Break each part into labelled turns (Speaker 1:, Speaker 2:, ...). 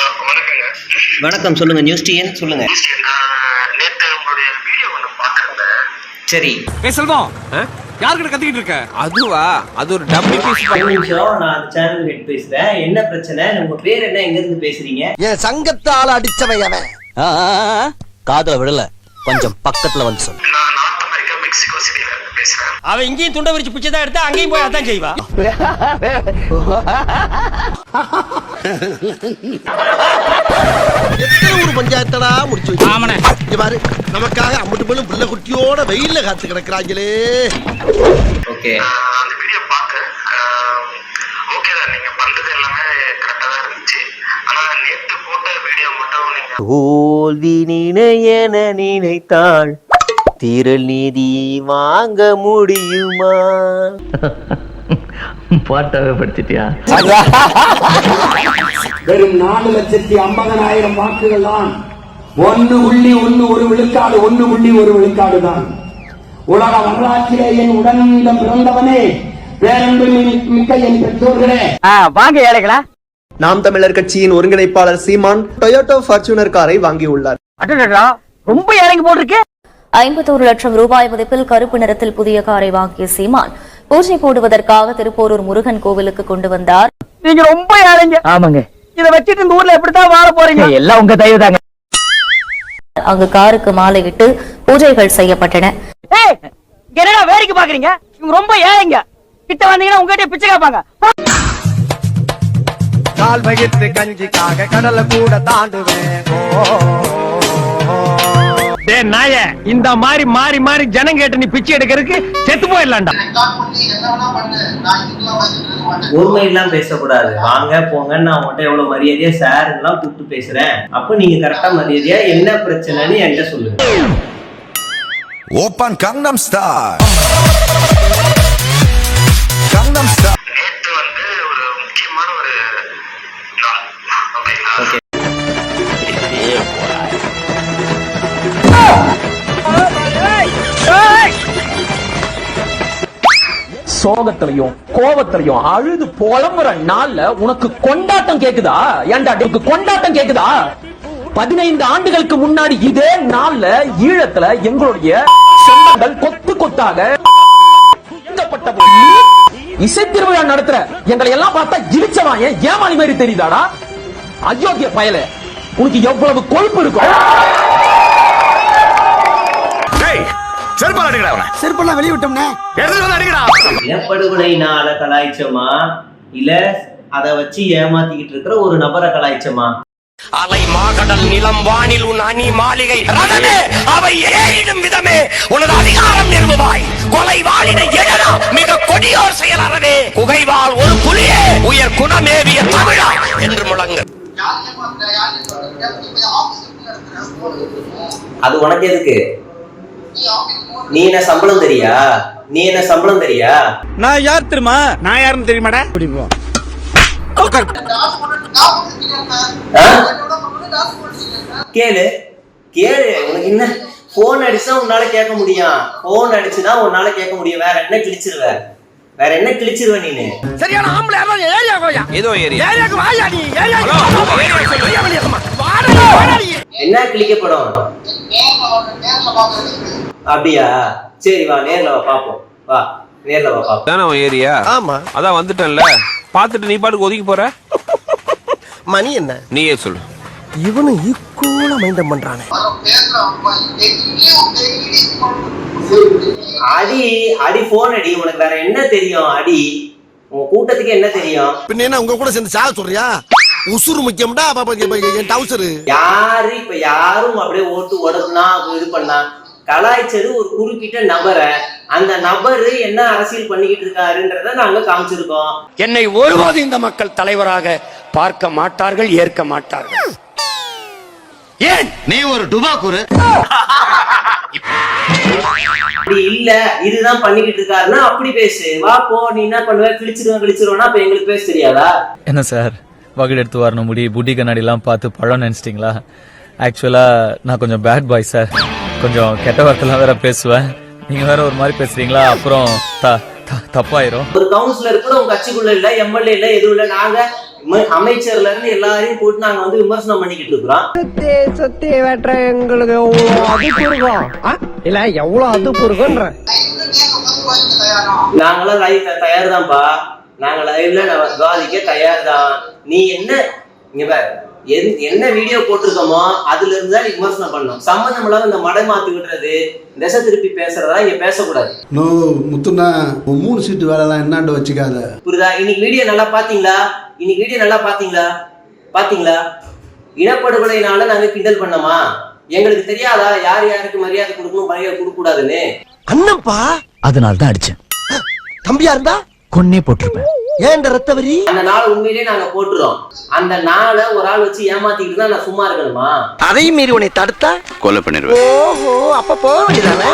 Speaker 1: வணக்கங்க
Speaker 2: வணக்கம் சொல்லுங்க. நியூஸ் டிஎன் சொல்லுங்க.
Speaker 1: நேத்து உங்களுடைய வீடியோ ஒன்று பார்த்துருந்தேன்.
Speaker 2: சரி.
Speaker 3: ஏ செல்வம் யாருக்கிட்ட கத்திக்கிட்டு இருக்க? அதுவா? அது ஒரு டம்மி பீஸ்
Speaker 2: நான் அந்த சேனல் ஹெட் பேசுறேன். என்ன பிரச்சனை? உங்க பேர் என்ன? எங்க இருந்து பேசுறீங்க?
Speaker 4: என் சங்கத்தால அடிச்சவன் அவன்.
Speaker 5: காதுல விடல. கொஞ்சம் பக்கத்துல வந்து சொல்லு.
Speaker 1: நான் நார்த் அமெரிக்கா மெக்சிகோ சிட்டில பேசுறேன்
Speaker 6: அவன் இங்கேயும் துண்டை விரிச்சு பிச்சை தான் எடுத்து அங்கேயும் போய் அதான் செய்வா.
Speaker 4: எத்தனை ஊர் பஞ்சாயத்தடா முடிச்சு வச்சு?
Speaker 6: ஆமாண்ணே.
Speaker 4: இங்க பாரு நமக்காக அம்பட்டு போலும் புள்ள குட்டியோட வெயில்ல காத்து கிடக்குறாங்களே.
Speaker 2: ஓகே.
Speaker 1: அந்த வீடியோ பார்த்தேன் ஓகே தான். நீங்க பண்றது எல்லாமே கரெக்டா தான் இருந்துச்சு. ஆனா நேத்து போட்ட வீடியோ மட்டும் நீங்க
Speaker 2: தோல்வி நினையென நினைத்தாள். தீரல் நீதி வாங்க முடியுமா?
Speaker 7: பாட்டாவே படிச்சிட்டியா?
Speaker 8: வெறும் நாலு லட்சத்தி ஐம்பதனாயிரம் வாக்குகள் தான். ஒன்னு புள்ளி ஒன்னு ஒரு விழுக்காடு ஒன்னு புள்ளி ஒரு விழுக்காடு தான். உலக வரலாற்றிலே என் உடனிடம் பிறந்தவனே பேரன்பு மிக்க என் பெற்றோர்களே.
Speaker 6: வாங்க ஏழைகளா.
Speaker 9: நாம் தமிழர் கட்சியின் ஒருங்கிணைப்பாளர் சீமான் டொயோட்டோ ஃபார்ச்சுனர் காரை வாங்கியுள்ளார்.
Speaker 6: ரொம்ப ஏழைங்க போட்டிருக்கு
Speaker 10: ஐம்பத்தோரு லட்சம் ரூபாய் மதிப்பில் கருப்பு நிறத்தில் புதிய காரை வாங்கிய சீமான். பூஜை போடுவதற்காக திருப்போரூர் முருகன் கோவிலுக்கு கொண்டு வந்தார்.
Speaker 6: நீங்க ரொம்ப ஏழைங்க
Speaker 7: ஆமாங்க.
Speaker 6: இத வச்சுட்டு இந்த ஊர்ல எப்படித்தான் வாழ போறீங்க?
Speaker 7: எல்லாம் உங்க தயவு தாங்க.
Speaker 10: அங்கு காருக்கு மாலையிட்டு பூஜைகள் செய்யப்பட்டன.
Speaker 6: என்னடா வேடிக்கை பாக்குறீங்க? இவங்க ரொம்ப ஏழைங்க. கிட்ட வந்தீங்கன்னா உங்ககிட்ட பிச்சை கேட்பாங்க.
Speaker 4: கால் வகித்து கஞ்சிக்காக கடலை கூட தாண்டுவேன்.
Speaker 3: டே நாய இந்த மாதிரி மாறி மாறி ஜனம் கேட்டு நீ பிச்சை எடுக்கிறதுக்கு செத்து போயிடலாம்டா.
Speaker 2: ஒருமை எல்லாம் பேசக்கூடாது. வாங்க போங்கன்னு நான் உங்கள்கிட்ட எவ்வளவு மரியாதையா சார் எல்லாம் கூப்பிட்டு பேசுறேன். அப்ப நீங்க கரெக்டா மரியாதையா என்ன பிரச்சனைன்னு என்கிட்ட சொல்லுங்க.
Speaker 4: Open Gangnam star Gangnam star
Speaker 7: சோகத்திலையும் கோபத்திலையும் அழுது புலம்புற நாள்ல உனக்கு கொண்டாட்டம் கேக்குதா? ஏன்டா உனக்கு கொண்டாட்டம் கேக்குதா? பதினைந்து ஆண்டுகளுக்கு முன்னாடி இதே நாள்ல ஈழத்துல எங்களுடைய சொந்தங்கள் கொத்து கொத்தாக இசை திருவிழா நடத்துற எங்களை எல்லாம் பார்த்தா இழிச்சவான் ஏன் ஏமாளி மாதிரி தெரியுதாடா? அயோக்கிய பயல உனக்கு எவ்வளவு கொழுப்பு இருக்கும்
Speaker 3: செருப்பால் அடிக்கடா அவனை.
Speaker 4: செருப்பெல்லாம் வெளிய விட்டோம்னே.
Speaker 3: எடுத்துட்டு வந்து அடிக்கடா.
Speaker 2: இனப்படுகொலைனால கலாய்ச்சமா? இல்ல அத வச்சு ஏமாத்திக்கிட்டு இருக்கிற ஒரு நபரை கலாய்ச்சமா?
Speaker 6: அலை மாகடல் நிலம் வானில் உன் அணி மாளிகை ரதமே. அவை ஏறிடும் விதமே. உனது அதிகாரம் நிறுவுவாய். கொலை வாளினை எழனா மிக கொடியோர் செயல் அறவே. குகைவாள் ஒரு புலியே. உயர் குணமேவிய தமிழா என்று முழங்கு.
Speaker 2: அது உனக்கு எதுக்கு? நீ என்ன சம்பளம் தெரியா? நீ என்ன சம்பளம் தெரியா?
Speaker 3: நான் யார் தெரியுமா? நான் யாருன்னு தெரியுமாடா?
Speaker 2: ஆ? கேளு. கேளு. உனக்கு என்ன? போன் அடிச்சா உன்னால கேட்க முடியும். போன் அடிச்சுதான் உன்னால கேட்க முடியும். வேற என்ன கிழிச்சிருவ? வேற என்ன கிழிச்சிருவ நீனு?
Speaker 6: சரியான ஆம்பளை யாரும் ஏரியா கோயா?
Speaker 3: ஏதோ ஏரியா.
Speaker 6: ஏரியாக்கு வாயா நீ? ஏரியாக்கு
Speaker 2: என்ன கிழிக்கப்படும்? அப்படியா? சரி வா நேர்ல வா பாப்போம். வா நேர்ல வா பாப்போம்.
Speaker 3: தானே அவன் ஏரியா?
Speaker 4: ஆமா.
Speaker 3: அதான் வந்துட்டேன்ல. பார்த்துட்டு நீ பாட்டுக்கு ஒதுக்கி போற?
Speaker 4: மணி என்ன?
Speaker 3: நீயே சொல்லு.
Speaker 4: இவனும் ஈக்குவலா மைண்டம் பண்றானே.
Speaker 2: அடி அடி போன் அடி. உனக்கு வேற என்ன தெரியும்? அடி உன் கூட்டத்துக்கு என்ன தெரியும்?
Speaker 4: பின்ன என்ன உங்க கூட சேர்ந்து சாக சொல்றியா? உசுறு முக்கியம்டா என் டவுசரு.
Speaker 2: யாரு இப்ப யாரும் அப்படியே ஓட்டு உடம்புனா இது பண்ணா கலாய்ச்சது ஒரு குறிப்பிட்ட நபரை. அந்த நபரு என்ன அரசியல் பண்ணிக்கிட்டு இருக்காருன்றத நாங்க காமிச்சிருக்கோம்.
Speaker 6: என்னை ஒருபோது இந்த மக்கள் தலைவராக பார்க்க மாட்டார்கள் ஏற்க மாட்டார்கள். ஏன்?
Speaker 4: நீ ஒரு டுபாக்குரு
Speaker 2: அப்படி இல்ல இதுதான் பண்ணிக்கிட்டு இருக்காருன்னா அப்படி பேசு. வா போ நீ என்ன பண்ணுவ? கிழிச்சிருவேன் கிழிச்சிருவேன்னா அப்ப எங்களுக்கு பேச தெரியாதா?
Speaker 7: என்ன சார்? வகுடு எடுத்து வரணும். முடி புட்டி கண்ணாடி எல்லாம் பார்த்து பழம் நினைச்சிட்டீங்களா? ஆக்சுவலா நான் கொஞ்சம் பேட் பாய் சார் கொஞ்சம் கெட்ட வார்த்தைலாம் வேற பேசுவேன். நீங்க வேற ஒரு மாதிரி பேசுறீங்களா? அப்புறம் த- த- தப்பாயிரும்.
Speaker 2: ஒரு கவுன்சிலர் கூட உங்க கட்சிக்குள்ள இல்ல எம்எல்ஏ இல்ல எதுவும் இல்ல. நாங்க அமைச்சர்ல இருந்து எல்லாரையும் போட்டு நாங்க வந்து விமர்சனம் பண்ணிக்கிட்டு இருக்கிறோம்.
Speaker 3: சுத்தி வெட்டுற எங்களுக்கு அதுப்பு இருக்கும் இல்ல எவ்வளவு அதுப்பு இருக்குன்ற
Speaker 2: நாங்களாம் தயார் தான்ப்பா நாங்க லைவ்ல விவாதிக்க தயார் தான் நீ என்ன இங்க பாரு என்- என்ன வீடியோ போட்டிருக்கோமோ அதுல இருந்து தான் விமர்சனம் பண்ணணும். சம்மந்தம் இல்லாம இந்த மடை மாத்தி விடுறது திசை திருப்பி பேசுறதா இங்க பேசக்கூடாது.
Speaker 11: நோ முத்துனா மூணு சீட்டு வேலைலாம் என்னாண்டு வச்சுக்காத.
Speaker 2: புரியுதா? இன்னைக்கு வீடியோ நல்லா பாத்தீங்களா இன்னைக்கு வீடியோ நல்லா பாத்தீங்களா பாத்தீங்களா இனப்படுகொலைனால நாங்க கிண்டல் பண்ணோமா? எங்களுக்கு தெரியாதா? யார் யாருக்கு மரியாதை கொடுக்கணும் மரியாதை கொடுக்க கூடாதுன்னு
Speaker 4: அண்ணன்ப்பா
Speaker 5: அதனால தான் அடிச்சேன்.
Speaker 4: தம்பியா இருந்தா?
Speaker 5: கொன்னே போட்டிருப்பேன்.
Speaker 4: ஏன் இந்த ரத்த வரி
Speaker 2: அந்த நாள் உண்மையிலேயே நாங்க போட்டுறோம் அந்த நாளை ஒரு ஆள் வச்சு ஏமாத்திக்கிட்டு தான் நான் சும்மா இருக்கணுமா?
Speaker 4: அதையும் மீறி உன்னை தடுத்தா?
Speaker 6: கொலை பண்ணிடுவேன்.
Speaker 4: ஓஹோ அப்ப போக வேண்டியதானே?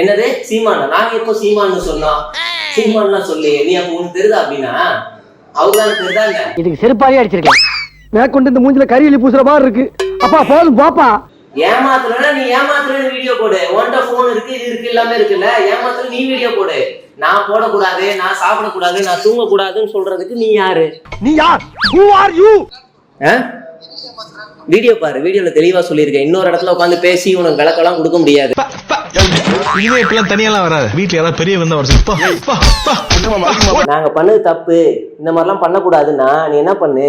Speaker 2: என்னது? சீமானா? நாங்க எப்போ சீமான்னு சொன்னோம்? சீமான்லாம் சொல்லி நீ அப்ப உனக்கு தெரியுதா அப்படின்னா? அவர்தான் தெரியுதாங்க
Speaker 3: இதுக்கு செருப்பாலே அடிச்சிருக்கேன். மேற்கொண்டு இந்த மூஞ்சில கரியலி பூசுற மாதிரி இருக்கு. அப்பா போதும் பாப்பா.
Speaker 2: ஏமாத்துறனா நீ ஏமாத்துறன்னு வீடியோ போடு. உன்கிட்ட போன் இருக்கு இது இருக்கு எல்லாமே இருக்குல்ல. ஏமாத்துற நீ வீடியோ போடு. நான் போடக்கூடாது நான் சாப்பிடக்கூடாது நான் தூங்கக்கூடாதுன்னு சொல்றதுக்கு நீ யாரு?
Speaker 3: நீ யார்? ஹூ ஆர் யூ
Speaker 2: வீடியோ பாரு. வீடியோல தெளிவா சொல்லியிருக்கேன். இன்னொரு இடத்துல உட்காந்து பேசி உனக்கு விளக்கெல்லாம் கொடுக்க முடியாது.
Speaker 11: இதே இப்பெல்லாம் தனியெல்லாம் வராது. வீட்டுல யாராவது பெரிய வந்தா வர
Speaker 2: நாங்க பண்ணது தப்பு. இந்த மாதிரிலாம் பண்ணக்கூடாதுன்னா நீ என்ன பண்ணு?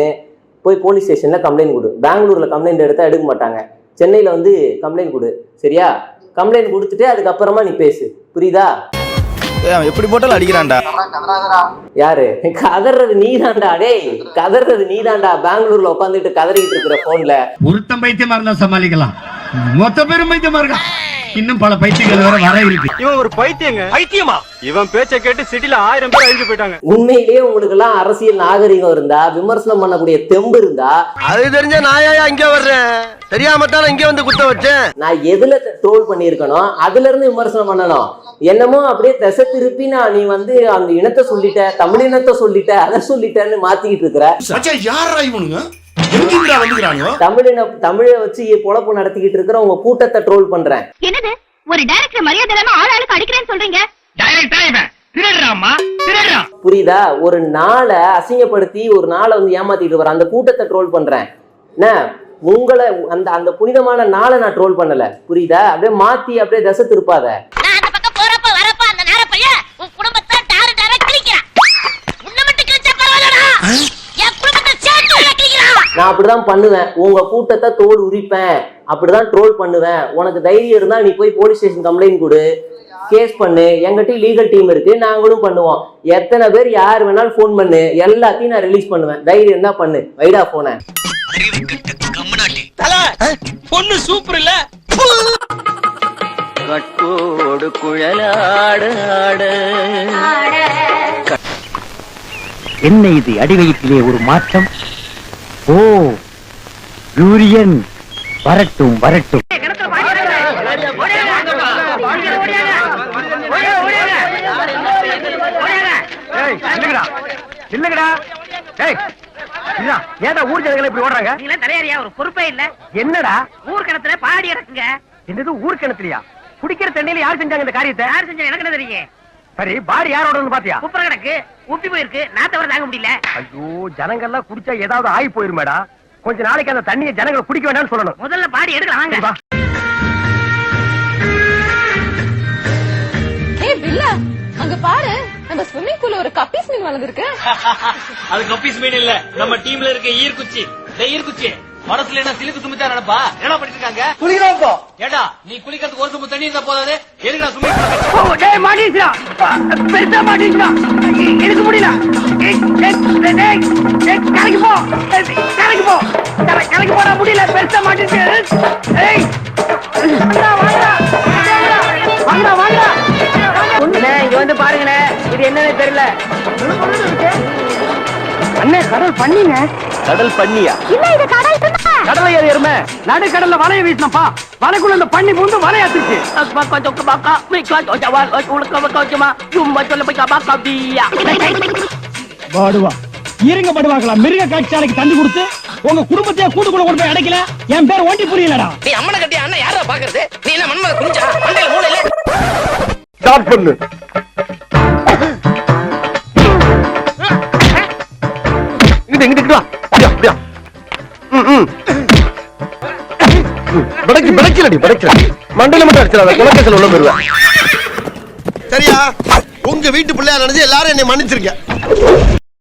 Speaker 2: போய் போலீஸ் ஸ்டேஷன்ல கம்ப்ளைண்ட் கொடு. பெங்களூர்ல கம்ப்ளைண்ட் எடுத்தா எடுக்க மாட்டாங்க. சென்னையில வந்து கம்ப்ளைண்ட் கொடு. சரியா? கம்ப்ளைண்ட் கொடுத்துட்டு அதுக்கப்புறமா நீ பேசு. புரியுதா?
Speaker 6: எப்படி போட்டாலும் அடிக்கிறான்டா.
Speaker 2: யாரு? கதறது நீதான்டா டேய். கதறது நீதான்டா. பெங்களூர்ல உட்காந்துட்டு கதறிக்கிட்டு இருக்கிற போன்ல
Speaker 3: ஒருத்தன் பைத்தியமா இருந்தா சமாளிக்கலாம். மொத்த பேரும் பைத்தியமா இருக்கான் இன்னும் பல பைத்தியங்கள் வேற வர இருக்கு.
Speaker 7: இவன் ஒரு பைத்தியங்க. பைத்தியமா? இவன் பேச்ச கேட்டு சிட்டில ஆயிரம் பேர் அழிஞ்சு போயிட்டாங்க.
Speaker 2: உண்மையிலேயே உங்களுக்கு எல்லாம் அரசியல் நாகரிகம் இருந்தா விமர்சனம் பண்ணக்கூடிய தெம்பு இருந்தா
Speaker 4: அது தெரிஞ்ச நாயா இங்க வர்றேன்? தெரியாம தானே இங்க வந்து குத்த வச்சேன்.
Speaker 2: நான் எதுல ட்ரோல் பண்ணியிருக்கணும் அதுல இருந்து விமர்சனம் பண்ணணும். என்னமோ அப்படியே திசை திருப்பி நான் நீ வந்து அந்த இனத்தை சொல்லிட்ட தமிழ் இனத்தை சொல்லிட்ட அதை சொல்லிட்டேன்னு மாத்திக்கிட்டு இருக்கிற.
Speaker 11: யாரா இவனுங்க?
Speaker 2: தமிழின தமிழை வச்சு பொழப்பு நடத்திக்கிட்டு இருக்கிற உங்க கூட்டத்தை ட்ரோல் பண்றேன்.
Speaker 10: என்னது? ஒரு டைரக்டர் மரியாதை இல்லாம ஆள் ஆளுக்கு அடிக்கிறேன்னு சொல்றீங்க?
Speaker 2: புரியுதா? ஒரு நாளை அசிங்கப்படுத்தி ஒரு நாளை வந்து ஏமாத்திட்டு வர அந்த கூட்டத்தை ட்ரோல் பண்றேன். என்ன? உங்களை அந்த அந்த புனிதமான நாளை நான் ட்ரோல் பண்ணல. புரியுதா? அப்படியே மாத்தி அப்படியே திசை திருப்பாத.
Speaker 10: நான்
Speaker 2: அப்படிதான் பண்ணுவேன். உங்க கூட்டத்தை தோல் உரிப்பேன். அப்படிதான் ட்ரோல் பண்ணுவேன். உனக்கு தைரியம் இருந்தா நீ போய் போலீஸ் ஸ்டேஷன் கம்ப்ளைண்ட் கொடு. கேஸ் பண்ணு. எங்கிட்ட லீகல் டீம் இருக்கு. நாங்களும் பண்ணுவோம். எத்தனை பேர் யார் வேணாலும் ஃபோன் பண்ணு. எல்லாத்தையும் நான் ரிலீஸ் பண்ணுவேன். தைரியம் இருந்தா பண்ணு. வைடா போன
Speaker 7: பொண்ணு சூப்பர் இல்ல.
Speaker 5: கட்டோடு குழலாட என்ன இது அடிவயிற்றிலே ஒரு மாற்றம்? ஓ யூரியன் வரட்டும் வரட்டும்.
Speaker 3: இல்லங்கடா ஏய் ஏடா ஊர் ஜனங்களை இப்படி ஓடுறாங்க?
Speaker 12: நீங்க தலையாரியா? ஒரு பொறுப்பே இல்ல.
Speaker 3: என்னடா?
Speaker 12: ஊர் கிணத்துல பாடி இறக்குங்க
Speaker 3: என்னது ஊர் கிணத்துலயா? குடிக்கிற தண்ணியில யார் செஞ்சாங்க இந்த காரியத்தை?
Speaker 12: யார் செஞ்சா எனக்கு என்ன தெரியும்?
Speaker 3: சரி பாடி யாரோட பாத்தியா?
Speaker 12: குப்புற கிடக்கு உப்பி போயிருக்கு நாத்த வர தாங்க முடியல.
Speaker 3: ஐயோ ஜனங்கள்லாம் குடிச்சா ஏதாவது ஆகி போயிருமேடா. கொஞ்ச நாளைக்கு அந்த தண்ணியை ஜனங்களை குடிக்க வேண்டாம்னு சொல்லணும்.
Speaker 12: முதல்ல பாடி எடுக்கலாம் வாங்க.
Speaker 10: ஏய் பில்லா அங்க பாரு நம்ம ஸ்விம்மிங் பூல்ல ஒரு கப்பீஸ் மீன் வளர்ந்துருக்கு.
Speaker 7: அது கப்பீஸ் மீன் இல்ல நம்ம டீம்ல இருக்க ஈர்க்குச்சி இந்த ஈர்க்குச்சி. மனசுல என்ன சிலுக்கு சுமிச்சா நடப்பா? என்ன பண்ணிட்டு இருக்காங்க குளிக்கிறோம் ஏடா நீ குளிக்கிறதுக்கு ஒரு சுமு தண்ணி இருந்தா போதாது? எதுக்கு சுமி
Speaker 3: டேய் பெருசா மாட்டிச்சுடா எனக்கு முடியல. கரைக்கு போ. கரைக்கு போ. கரை- கரைக்கு போடா முடியல பெருசா மாட்டிச்சு ஏய் வாங்கடா வாங்கடா. வாங்கடா வாங்கடா.
Speaker 12: இங்க வந்து பாருங்கண்ணே. இது என்னன்னு தெரியல.
Speaker 3: அண்ணே கடல் பண்ணிங்க.
Speaker 5: கடல் பண்ணியா?
Speaker 10: இல்ல இது கடல்
Speaker 3: கடலை ஏறி எருமை நடு கடல்ல வலைய வீசினப்பா. வலைக்குள்ள இந்த பண்ணி பூந்து வலையாத்துச்சு
Speaker 7: பாடுவா இருங்க படுவாங்களா? மிருக காட்சியாலைக்கு தண்ணி கொடுத்து உங்க குடும்பத்தையே கூட்டுக்குள்ள கொண்டு போய் அடைக்கல. என் பேர் ஓட்டி புரியலடா.
Speaker 12: நீ அம்மனை கட்டி அண்ணன் யாரா பாக்குறது? நீ என்ன மண்மலை குஞ்சா மண்டையில மூளையில?
Speaker 3: ஸ்டார்ட் பண்ணு.
Speaker 5: படைக்கிறடி படைக்கிற? மண்டையில மட்டும் அடிச்சிடாத குலக்கேசல் உள்ள போயிருவேன்
Speaker 4: சரியா? உங்க வீட்டு பிள்ளையா நினைச்சு எல்லாரும் என்னை மன்னிச்சிருக்கேன்